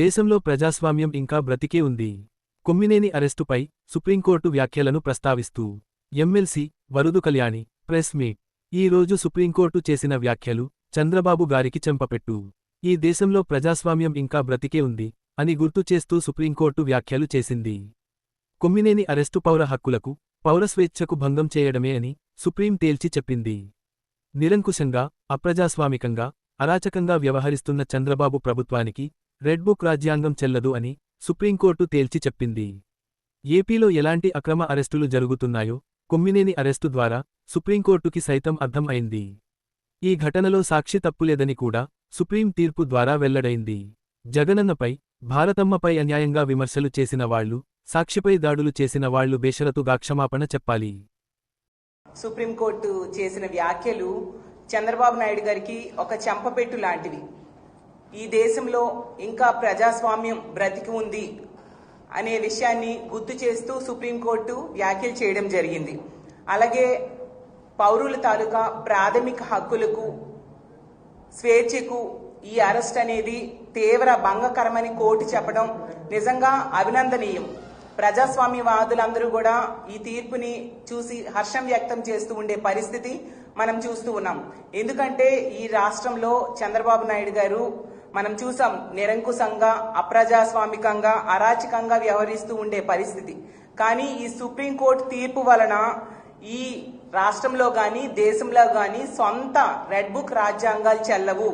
దేశంలో ప్రజాస్వామ్యం ఇంకా బ్రతికే ఉంది. కొమ్మినేని అరెస్టుపై సుప్రీంకోర్టు వ్యాఖ్యలను ప్రస్తావిస్తూ MLC Varudu Kalyani press meet. ఈ రోజు సుప్రీంకోర్టు చేసిన వ్యాఖ్యలు చంద్రబాబు గారికి చెంపపెట్టు. ఈ దేశంలో ప్రజాస్వామ్యం ఇంకా బ్రతికే ఉంది అని గుర్తు చేస్తూ సుప్రీంకోర్టు వ్యాఖ్యలు చేసింది. కొమ్మినేని అరెస్టు పౌర హక్కులకు పౌరస్వేచ్ఛకు భంగం చేయడమే అని సుప్రీం తేల్చి చెప్పింది. నిరంకుశంగా అప్రజాస్వామికంగా అరాచకంగా వ్యవహరిస్తున్న చంద్రబాబు ప్రభుత్వానికి రెడ్బుక్ రాజ్యాంగం చెల్లదు అని సుప్రీంకోర్టు తేల్చి చెప్పింది. ఏపీలో ఎలాంటి అక్రమ అరెస్టులు జరుగుతున్నాయో కొమ్మినేని అరెస్టు ద్వారా సుప్రీంకోర్టుకి సైతం అర్థం అయింది. ఈ ఘటనలో సాక్షి తప్పులేదని కూడా సుప్రీం తీర్పు ద్వారా వెల్లడైంది. జగనన్నపై భారతమ్మపై అన్యాయంగా విమర్శలు చేసిన వాళ్ళు సాక్షిపై దాడులు చేసిన వాళ్ళు బేషరతుగా క్షమాపణ చెప్పాలి. సుప్రీంకోర్టు చేసిన వ్యాఖ్యలు చంద్రబాబు నాయుడు గారికి ఒక చెంపపెట్టు లాంటివి. ఈ దేశంలో ఇంకా ప్రజాస్వామ్యం బ్రతికి ఉంది అనే విషయాన్ని గుర్తు చేస్తూ సుప్రీంకోర్టు వ్యాఖ్యలు చేయడం జరిగింది. అలాగే పౌరుల తాలూకా ప్రాథమిక హక్కులకు స్వేచ్ఛకు ఈ అరెస్ట్ అనేది తీవ్ర భంగకరమని కోర్టు చెప్పడం నిజంగా అభినందనీయం. ప్రజాస్వామ్యవాదులందరూ కూడా ఈ తీర్పుని చూసి హర్షం వ్యక్తం చేస్తూ ఉండే పరిస్థితి మనం చూస్తూ ఉన్నాం. ఎందుకంటే ఈ రాష్ట్రంలో చంద్రబాబు నాయుడు గారు మనం చూసాం నిరంకుశంగా అప్రజాస్వామికంగా అరాచకంగా వ్యవహరిస్తూ ఉండే పరిస్థితి. కానీ ఈ సుప్రీంకోర్టు తీర్పు వలన ఈ రాష్ట్రంలో గాని దేశంలో గాని సొంత రెడ్ బుక్ రాజ్యాంగాలు చెల్లవు.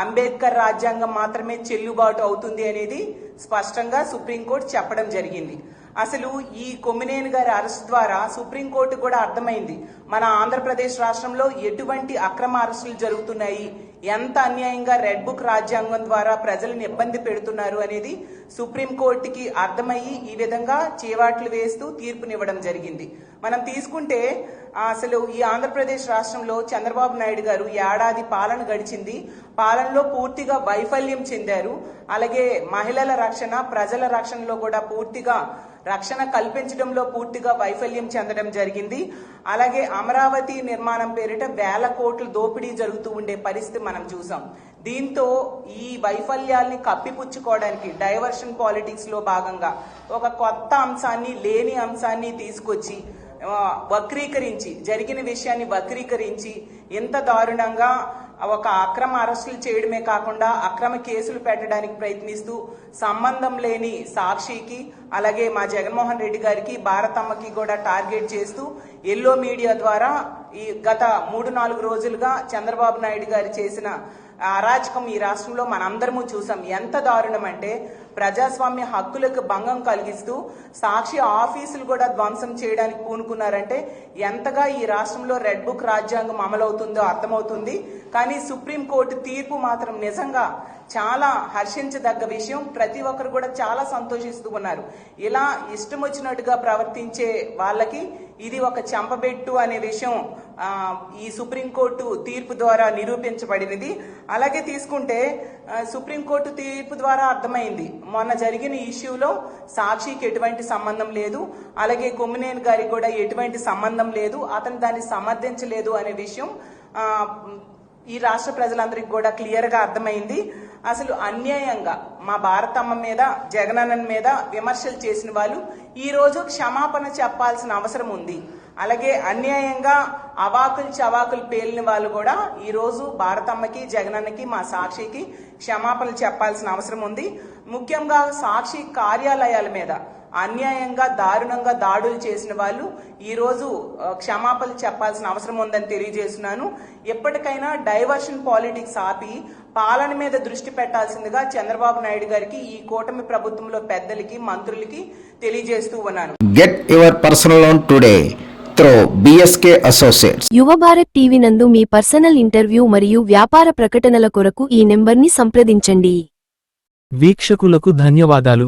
అంబేద్కర్ రాజ్యాంగం మాత్రమే చెల్లుబాటు అవుతుంది అనేది స్పష్టంగా సుప్రీంకోర్టు చెప్పడం జరిగింది. అసలు ఈ కొమ్మినేని గారి అరెస్ట్ ద్వారా సుప్రీంకోర్టు కూడా అర్థమైంది. మన ఆంధ్రప్రదేశ్ రాష్ట్రంలో ఎటువంటి అక్రమ అరెస్టులు జరుగుతున్నాయి? ఎంత అన్యాయంగా రెడ్ బుక్ రాజ్యాంగం ద్వారా ప్రజలను ఇబ్బంది పెడుతున్నారు అనేది సుప్రీంకోర్టుకి అర్థమయ్యి ఈ విధంగా చేవాట్లు వేస్తూ తీర్పునివ్వడం జరిగింది. మనం తీసుకుంటే అసలు ఈ ఆంధ్రప్రదేశ్ రాష్ట్రంలో చంద్రబాబు నాయుడు గారు ఏడాది పాలన గడిచింది. పాలనలో పూర్తిగా వైఫల్యం చెందారు. అలాగే మహిళల రక్షణ ప్రజల రక్షణలో కూడా పూర్తిగా రక్షణ కల్పించడంలో పూర్తిగా వైఫల్యం చెందడం జరిగింది. అలాగే అమరావతి నిర్మాణం పేరిట వేల కోట్లు దోపిడీ జరుగుతూ ఉండే పరిస్థితి మనం చూసాం. దీంతో ఈ వైఫల్యాల్ని కప్పిపుచ్చుకోవడానికి డైవర్షన్ పాలిటిక్స్లో భాగంగా ఒక కొత్త అంశాన్ని లేని అంశాన్ని తీసుకొచ్చి వక్రీకరించి జరిగిన విషయాన్ని వక్రీకరించి ఇంత దారుణంగా ఒక అక్రమ అరెస్టులు చేయడమే కాకుండా అక్రమ కేసులు పెట్టడానికి ప్రయత్నిస్తూ సంబంధం లేని సాక్షికి అలాగే మా జగన్మోహన్ రెడ్డి గారికి భారతమ్మకి కూడా టార్గెట్ చేస్తూ ఎల్లో మీడియా ద్వారా ఈ గత మూడు నాలుగు రోజులుగా చంద్రబాబు నాయుడు గారు చేసిన అరాచకం ఈ రాష్ట్రంలో మనందరము చూసాం. ఎంత దారుణం అంటే ప్రజాస్వామ్య హక్కులకు భంగం కలిగిస్తూ సాక్షి ఆఫీసులు కూడా ధ్వంసం చేయడానికి పూనుకున్నారంటే ఎంతగా ఈ రాష్ట్రంలో రెడ్ బుక్ రాజ్యాంగం అమలవుతుందో అర్థమవుతుంది. కానీ సుప్రీంకోర్టు తీర్పు మాత్రం నిజంగా చాలా హర్షించదగ్గ విషయం. ప్రతి ఒక్కరు కూడా చాలా సంతోషిస్తూ ఉన్నారు. ఇలా ఇష్టం వచ్చినట్టుగా ప్రవర్తించే వాళ్ళకి ఇది ఒక చెంపబెట్టు అనే విషయం ఈ సుప్రీంకోర్టు తీర్పు ద్వారా నిరూపించబడినది. అలాగే తీసుకుంటే సుప్రీంకోర్టు తీర్పు ద్వారా అర్థమైంది. మొన్న జరిగిన ఇష్యూలో సాక్షికి ఎటువంటి సంబంధం లేదు. అలాగే కొమ్మినేని గారికి కూడా ఎటువంటి సంబంధం లేదు. అతను దాన్ని సమర్థించలేదు అనే విషయం ఈ రాష్ట్ర ప్రజలందరికీ కూడా క్లియర్గా అర్థమైంది. అసలు అన్యాయంగా మా భారతమ్మ మీద జగనన్నన్ మీద విమర్శలు చేసిన వాళ్ళు ఈ రోజు క్షమాపణ చెప్పాల్సిన అవసరం ఉంది. అలాగే అన్యాయంగా అవాకులు చవాకులు పేలిన వాళ్ళు కూడా ఈ రోజు భారతమ్మకి జగనన్నకి మా సాక్షికి క్షమాపణలు చెప్పాల్సిన అవసరం ఉంది. ముఖ్యంగా సాక్షి కార్యాలయాల మీద అన్యాయంగా దారుణంగా దాడులు చేసిన వాళ్ళు ఈ రోజు క్షమాపణలు చెప్పాల్సిన అవసరం ఉందని తెలియజేస్తున్నాను. ఎప్పటికైనా డైవర్షన్ పాలిటిక్స్ ఆపి పాలన మీద దృష్టి పెట్టాల్సిందిగా చంద్రబాబు నాయుడు గారికి ఈ కూటమి ప్రభుత్వంలో పెద్దలకి మంత్రులకి తెలియజేస్తూ ఉన్నాను. Get your personal loan today through BSK Associates. యువ భారత్ టీవీ నందు మీ పర్సనల్ ఇంటర్వ్యూ మరియు వ్యాపార ప్రకటనల కొరకు ఈ నెంబర్ని సంప్రదించండి వీక్షకులకు ధన్యవాదాలు